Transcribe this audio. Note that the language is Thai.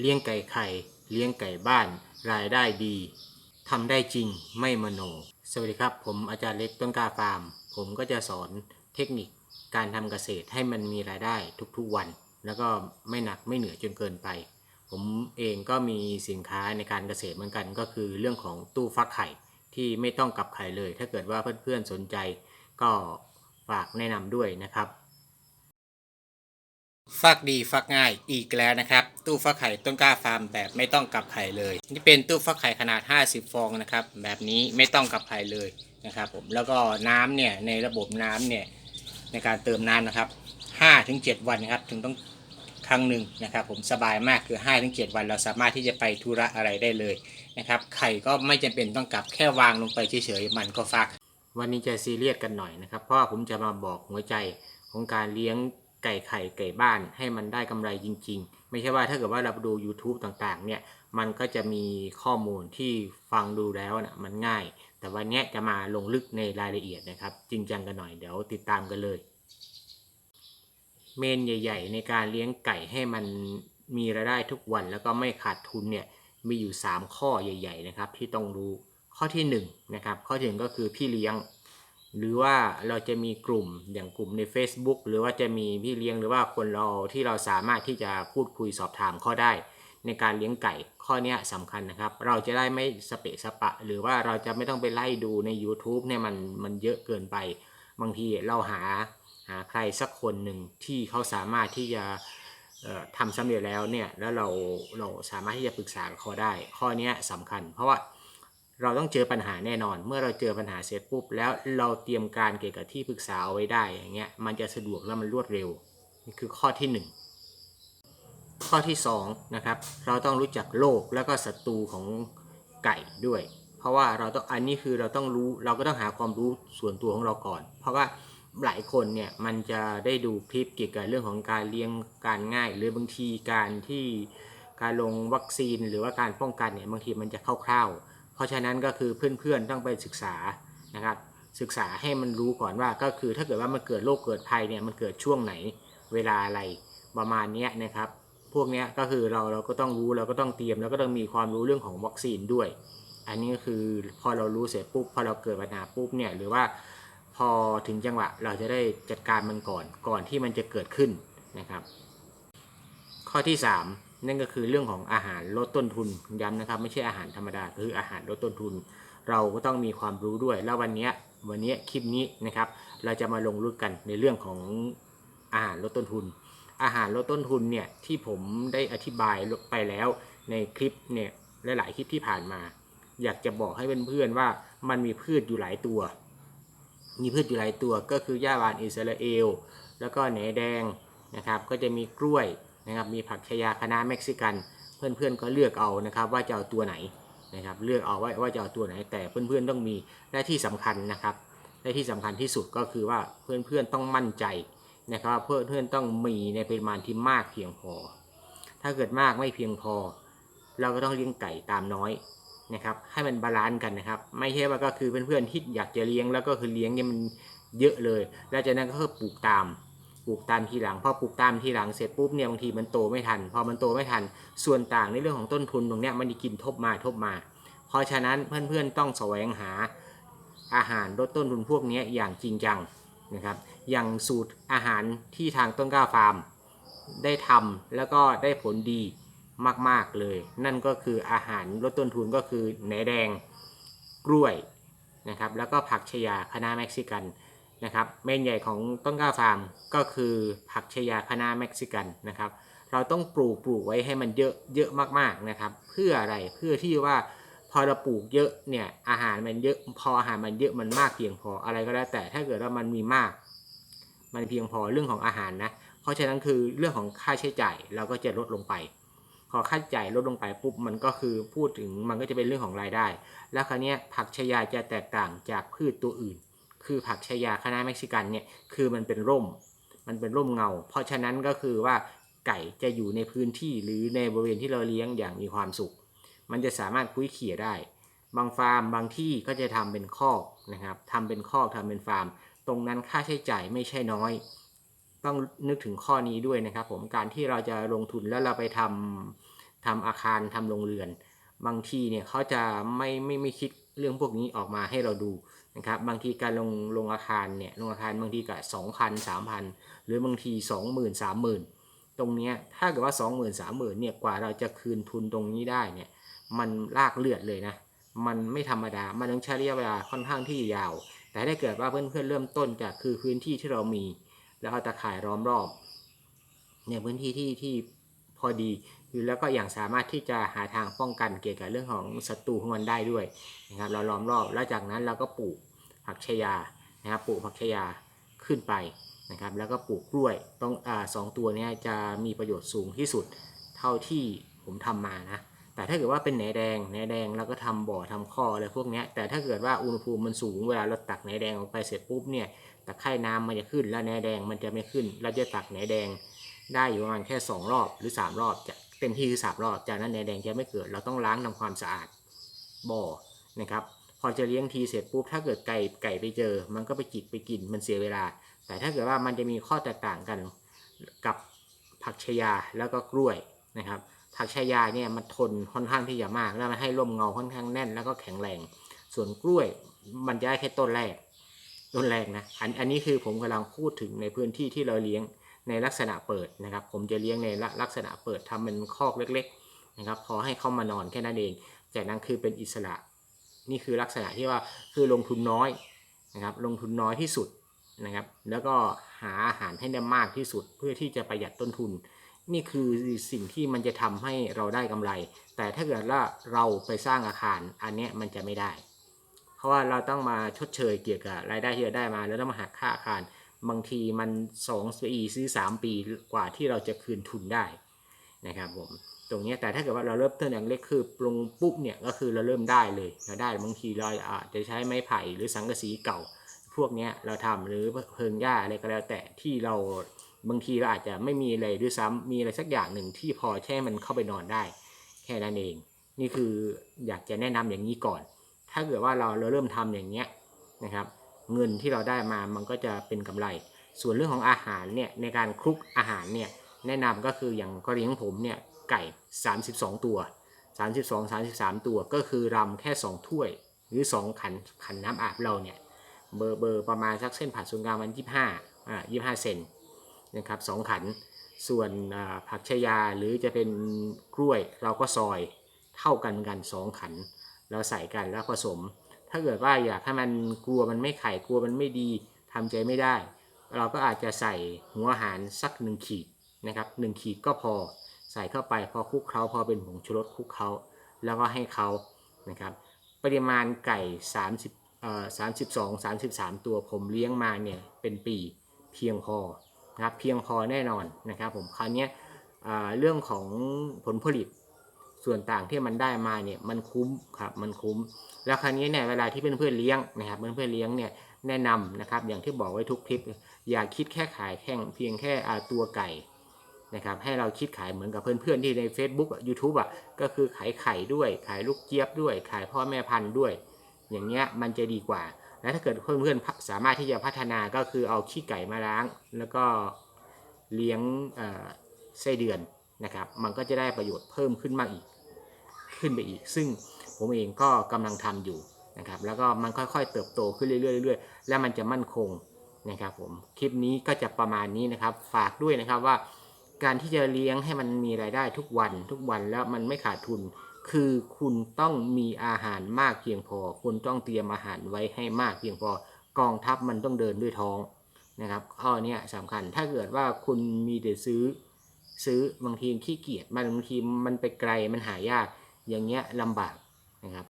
เลี้ยงไก่ไข่ เลี้ยงไก่บ้าน รายได้ดีทำได้จริงไม่มโน สวัสดีครับ ผมอาจารย์เล็กต้นกาฟาร์ม ผมก็จะสอนเทคนิคการทำเกษตรให้มันมีรายได้ทุกๆวัน แล้วก็ไม่หนักไม่เหนื่อยจนเกินไป ผมเองก็มีสินค้าในการเกษตรเหมือนกัน ก็คือเรื่องของตู้ฟักไข่ที่ไม่ต้องกลับไข่เลย ถ้าเกิดว่าเพื่อนๆสนใจก็ฝากแนะนำด้วยนะครับ ฟักดีฟักง่ายอีกแล้วนะครับ ตู้ฟักไข่ต้นกล้าฟาร์มแบบไม่ต้องกลับไข่เลย นี่เป็นตู้ฟักไข่ขนาด 50 ฟองนะครับ แบบนี้ไม่ต้องกลับไข่เลยนะครับผมแล้วก็น้ำเนี่ยในระบบน้ำเนี่ยในการเติมน้ำนะครับ5ถึง7วันนะครับถึงต้องครั้งหนึ่งนะครับ ผมสบายมากคือ5ถึง7วัน เราสามารถที่จะไปธุระอะไรได้เลยนะครับไข่ก็ไม่จำเป็นต้องกลับแค่วางลงไปเฉยๆมันก็ฟัก วันนี้จะซีเรียสกันหน่อยนะครับเพราะผมจะมาบอกหัวใจของการเลี้ยง ไก่ไข่ไก่บ้านให้มันได้กำไรจริง ๆ ไม่ใช่ว่าถ้าเกิดว่าเราดู YouTube ต่างๆ เนี่ยมันก็จะมีข้อมูลที่ฟังดูแล้วนะมันง่าย แต่วันนี้จะมาลงลึกในรายละเอียดนะครับ จริงจังกันหน่อยเดี๋ยวติดตามกันเลย เมนใหญ่ ๆ ในการเลี้ยงไก่ให้มันมีรายได้ทุกวันแล้วก็ไม่ขาดทุนเนี่ยมีอยู่ 3 ข้อใหญ่ ๆ นะครับ ที่ต้องรู้ข้อที่1นะครับข้อที่หนึ่งก็คือพี่เลี้ยง หรือว่าเราจะมีกลุ่มอย่างกลุ่มใน Facebook หรือว่าจะมีพี่เลี้ยงหรือว่าคนเราที่เราสามารถที่จะพูดคุยสอบถามข้อได้ ในการเลี้ยงไก่ข้อนี้สำคัญนะครับ เราจะได้ไม่สเปะสปะ หรือว่าเราจะไม่ต้องไปไล่ดูใน YouTube เนี่ยมันมันเยอะเกินไป บางทีเราหาหาใครสักคนหนึ่งที่เขาสามารถที่จะทำสำเร็จแล้วเนี่ยแล้วเราเราสามารถที่จะปรึกษาเขาได้ ข้อนี้สำคัญ เพราะว่า เราต้องเจอปัญหาแน่นอน เมื่อเราเจอปัญหาเสร็จปุ๊บ แล้วเราเตรียมการเกี่ยวกับที่ปรึกษาเอาไว้ได้อย่างเงี้ยมันจะสะดวกและมันรวดเร็วนี่คือข้อที่หนึ่งข้อที่2นะครับเราต้องรู้จักโรคแล้วก็ศัตรูของไก่ด้วย เพราะว่าเราต้องอันนี้คือเราต้องรู้เราก็ต้องหาความรู้ส่วนตัวของเราก่อน เพราะว่าหลายคนเนี่ยมันจะได้ดูคลิปเกี่ยวกับเรื่องของการเลี้ยงการง่าย หรือบางทีการที่การลงวัคซีนหรือว่าการป้องกันเนี่ยบางทีมันจะคร่าวๆ เพราะฉะนั้นก็คือเพื่อนๆต้องไปศึกษานะครับศึกษาให้มันรู้ก่อนว่าก็คือถ้าเกิดว่ามันเกิดโรคเกิดภัยเนี่ยมันเกิดช่วงไหนเวลาอะไรประมาณนี้นะครับพวกนี้ก็คือเราเราก็ต้องรู้เราก็ต้องเตรียมแล้วก็ต้องมีความรู้เรื่องของวัคซีนด้วย อันนี้ก็คือพอเรารู้เสร็จปุ๊บพอเราเกิดปัญหาปุ๊บเนี่ยหรือว่าพอถึงจังหวะเราจะได้จัดการมันก่อนก่อนที่มันจะเกิดขึ้นนะครับ ข้อที่ 3 นั่นก็คือเรื่องของอาหารลดต้นทุนย้ำนะครับ ไม่ใช่อาหารธรรมดาคืออาหารลดต้นทุน เราก็ต้องมีความรู้ด้วย แล้ววันนี้วันนี้คลิปนี้นะครับ เราจะมาลงลึกกันในเรื่องของอาหารลดต้นทุน อาหารลดต้นทุนเนี่ยที่ผมได้อธิบายไปแล้วในคลิปเนี่ยหลาย ๆ คลิปที่ผ่านมา อยากจะบอกให้เพื่อนๆว่ามันมีพืชอยู่หลายตัว มีพืชอยู่หลายตัวก็คือหญ้าหวานอิสราเอล แล้วก็แหนแดงนะครับ ก็จะมีกล้วย นะครับมีผักชายาคะน้าเม็กซิกัน เพื่อนๆก็เลือกเอานะครับว่าจะเอาตัวไหนนะครับเลือกเอาว่าว่าจะเอาตัวไหนแต่เพื่อนๆต้องมีและที่สำคัญนะครับและที่สำคัญที่สุดก็คือว่าเพื่อนๆต้องมั่นใจนะครับว่าเพื่อนๆต้องมีในปริมาณที่มากเพียงพอ ถ้าเกิดมากไม่เพียงพอ เราก็ต้องเลี้ยงไก่ตามน้อยนะครับให้มันบาลานซ์กันนะครับ ไม่ใช่ว่าก็คือเพื่อนๆที่อยากจะเลี้ยงแล้วก็คือเลี้ยงเนี่ยมันเยอะเลย แล้วจากนั้นก็ปลูกตาม ปลูกตามทีหลังพอปลูกตามทีหลังเสร็จปุ๊บเนี่ยบางทีมันโตไม่ทัน พอมันโตไม่ทัน ส่วนต่างในเรื่องของต้นทุนตรงเนี้ยมันจะกินทบมาทบมา เพราะฉะนั้นเพื่อนๆต้องแสวงหาอาหารลดต้นทุนพวกนี้อย่างจริงจังนะครับอย่างสูตรอาหารที่ทางต้นกล้าฟาร์ม ได้ทำแล้วก็ได้ผลดีมากๆเลย นั่นก็คืออาหารลดต้นทุนก็คือแหนแดงกล้วยนะครับแล้วก็ผักชยาคะน้าเม็กซิกัน นะครับเมนใหญ่ของต้นกล้าฟาร์มก็คือผักชยาคะน้าเม็กซิกันนะครับ เราต้องปลูกปลูกไว้ให้มันเยอะเยอะมากๆนะครับ เพื่ออะไรเพื่อที่ว่าพอเราปลูกเยอะเนี่ยอาหารมันเยอะพออาหารมันเยอะมันมากเพียงพออะไรก็แล้วแต่ถ้าเกิดว่ามันมีมาก มันเพียงพอเรื่องของอาหารนะเพราะฉะนั้นคือเรื่องของค่าใช้จ่ายเราก็จะลดลงไป พอค่าใช้จ่ายลดลงไปปุ๊บมันก็คือพูดถึงมันก็จะเป็นเรื่องของรายได้ แล้วคราวนี้ผักชยาจะแตกต่างจากพืชตัวอื่น คือผักชายาคณะเม็กซิกันเนี่ยคือมันเป็นร่ม มันเป็นร่มเงา เพราะฉะนั้นก็คือว่าไก่จะอยู่ในพื้นที่หรือในบริเวณที่เราเลี้ยงอย่างมีความสุข มันจะสามารถคุ้ยเขี่ยได้ บางฟาร์มบางที่ก็จะทำเป็นคอกนะครับทำเป็นคอกทำเป็นฟาร์ม ตรงนั้นค่าใช้จ่ายไม่ใช่น้อย ต้องนึกถึงข้อนี้ด้วยนะครับ ผมการที่เราจะลงทุนแล้วเราไปทำทำอาคารทำโรงเรือน บางที่เนี่ยเขาจะไม่ไม่ไม่คิด เรื่องพวกนี้ออกมาให้เราดูนะครับบางทีการลงลงอาคารเนี่ยลงอาคารบางทีก็สองพันสามพันหรือบางทีสองหมื่นสามหมื่นตรงนี้ถ้าเกิดว่าสองหมื่นสามหมื่นเนี่ยกว่าเราจะคืนทุนตรงนี้ได้เนี่ยมันลากเลือดเลยนะมันไม่ธรรมดา มันต้องใช้ระยะเวลาค่อนข้างที่ยาว แต่ถ้าเกิดว่าเพื่อนๆเริ่มต้นจากคือพื้นที่ที่เรามี แล้วเอาตะข่ายล้อมรอบเนี่ยพื้นที่ที่ที่ พอดีคือแล้วก็อย่างสามารถที่จะหาทางป้องกันเกี่ยวกับเรื่องของศัตรูของมันได้ด้วยนะครับเราล้อมรอบแล้วจากนั้นเราก็ปลูกผักชยานะครับปลูกผักชยาขึ้นไปนะครับแล้วก็ปลูกกล้วยต้องอสองตัวนี้จะมีประโยชน์สูงที่สุดเท่าที่ผมทำมานะแต่ถ้าเกิดว่าเป็นแหนแดงแหนแดงเราก็ทำบ่อทำข้ออะไรพวกนี้แต่ถ้าเกิดว่าอุณหภูมิมันสูงเวลาเราตักแหนแดงออกไปเสร็จปุ๊บเนี่ยตะไคร่น้ำมันจะขึ้นแล้วแหนแดงมันจะไม่ขึ้น เราจะตักแหนแดง ได้อยู่ประมาณแค่ 2 รอบหรือ 3 รอบจะเต็มที่คือ3รอบ จากนั้นแหนแดงจะไม่เกิด เราต้องล้างทำความสะอาดบ่อนะครับ พอจะเลี้ยงทีเสร็จปุ๊บถ้าเกิดไก่ไก่ไปเจอ มันก็ไปจิกไปกินมันเสียเวลา แต่ถ้าเกิดว่ามันจะมีข้อแตกต่างกันกับผักชยาแล้วก็กล้วยนะครับ ผักชายาเนี่ยมันทนค่อนข้างที่จะมาก แล้วมันให้ร่มเงาค่อนข้างแน่น แล้วก็แข็งแรง ส่วนกล้วยมันจะได้แค่ต้นแรกต้นแรกนะอันอันนี้คือผมกำลังพูดถึงในพื้นที่ที่เราเลี้ยง ในลักษณะเปิดนะครับ ผมจะเลี้ยงในลักษณะเปิดทำเป็นคอกเล็กๆนะครับ พอให้เข้ามานอนแค่นั้นเอง จากนั้นคือเป็นอิสระ นี่คือลักษณะที่ว่าคือลงทุนน้อยนะครับ ลงทุนน้อยที่สุดนะครับ แล้วก็หาอาหารให้ได้มากที่สุดเพื่อที่จะประหยัดต้นทุน นี่คือสิ่งที่มันจะทำให้เราได้กำไร แต่ถ้าเกิดว่าเราไปสร้างอาคารอันนี้มันจะไม่ได้ เพราะว่าเราต้องมาชดเชยเกี่ยวกับรายได้ที่เราได้มา แล้วต้องมาหักค่าอาคาร บางทีมัน2ปีซื้อ3ปีกว่าที่เราจะคืนทุนได้นะครับผมตรงนี้แต่ถ้าเกิดว่าเราเริ่มต้นอย่างเล็กคือปรุงปุ๊บเนี่ยก็คือเราเริ่มได้เลยเราได้บางทีเราอาจจะใช้ไม้ไผ่หรือสังกะสีเก่า พวกนี้เราทำหรือเพิงหญ้าอะไรก็แล้วแต่ที่เราบางทีเราอาจจะไม่มีอะไรด้วยซ้ำมีอะไรสักอย่างหนึ่งที่พอแค่มันเข้าไปนอนได้ แค่นั้นเอง นี่คืออยากจะแนะนำอย่างนี้ก่อน ถ้าเกิดว่าเราเราเริ่มทำอย่างเงี้ยนะครับ เงินที่เราได้มามันก็จะเป็นกำไร ส่วนเรื่องของอาหารเนี่ยในการคลุกอาหารเนี่ยแนะนำก็คืออย่างกรณีของผมเนี่ยไก่ 32 ตัว 32 33 ตัวก็คือรำแค่ 2 ถ้วย หรือ 2 ขันขันน้ำอาบเราเนี่ยเบอร์เบอร์ประมาณสักเส้นผ่าศูนย์กลางมัน 25อ่า25 เซนนะครับสองขันส่วนผักชายาหรือจะเป็นกล้วยเราก็ซอยเท่ากันเหมือนกัน 2 ขัน เราใส่กันแล้วผสม ถ้าเกิดว่าอยากให้มันกลัวมันไม่ไข่กลัวมันไม่ดีทำใจไม่ได้ เราก็อาจจะใส่หัวอาหารสักหนึ่งขีดนะครับหนึ่งขีดก็พอใส่เข้าไปพอคลุกเคล้าพอเป็นผงชูรสคลุกเคล้าแล้วก็ให้เขานะครับปริมาณไก่30เอ่อ32 33 ตัวผมเลี้ยงมาเนี่ยเป็นปีเพียงพอนะครับเพียงพอแน่นอนนะครับผมคราวนี้เรื่องของผลผลิต ส่วนต่างที่มันได้มาเนี่ยมันคุ้มครับมันคุ้ม แล้วคราวนี้เนี่ยเวลาที่เพื่อนๆเลี้ยงนะครับเพื่อนๆเลี้ยงเนี่ยแนะนำนะครับ อย่างที่บอกไว้ทุกคลิป อย่าคิดแค่ขายแค่เพียงแค่ตัวไก่นะครับให้เราคิดขายเหมือนกับเพื่อนๆที่ใน Facebook อะ YouTube อะก็คือขายไข่ด้วยขายลูกเจี๊ยบด้วย ขายพ่อแม่พันธุ์ด้วย อย่างเงี้ยมันจะดีกว่า แล้วถ้าเกิดเพื่อนๆสามารถที่จะพัฒนาก็คือเอาขี้ไก่มาล้าง แล้วก็เลี้ยงอ่อไส้เดือน นะครับมันก็จะได้ประโยชน์เพิ่มขึ้นมากอีกขึ้นไปอีก ซึ่งผมเองก็กำลังทำอยู่นะครับแล้วก็มันค่อยๆ เติบโตขึ้นเรื่อยๆเรื่อยๆแล้วมันจะมั่นคงนะครับผมคลิปนี้ก็จะประมาณนี้นะครับ ฝากด้วยนะครับว่า การที่จะเลี้ยงให้มันมีรายได้ทุกวันทุกวันแล้วมันไม่ขาดทุน คือคุณต้องมีอาหารมากเพียงพอ คุณต้องเตรียมอาหารไว้ให้มากเพียงพอกองทัพมันต้องเดินด้วยท้องนะครับข้อนี้สำคัญถ้าเกิดว่าคุณมีแต่ซื้อ ซื้อบางทีขี้เกียจมันบางทีมันไปไกลมันหายากอย่างเงี้ยลำบากนะครับ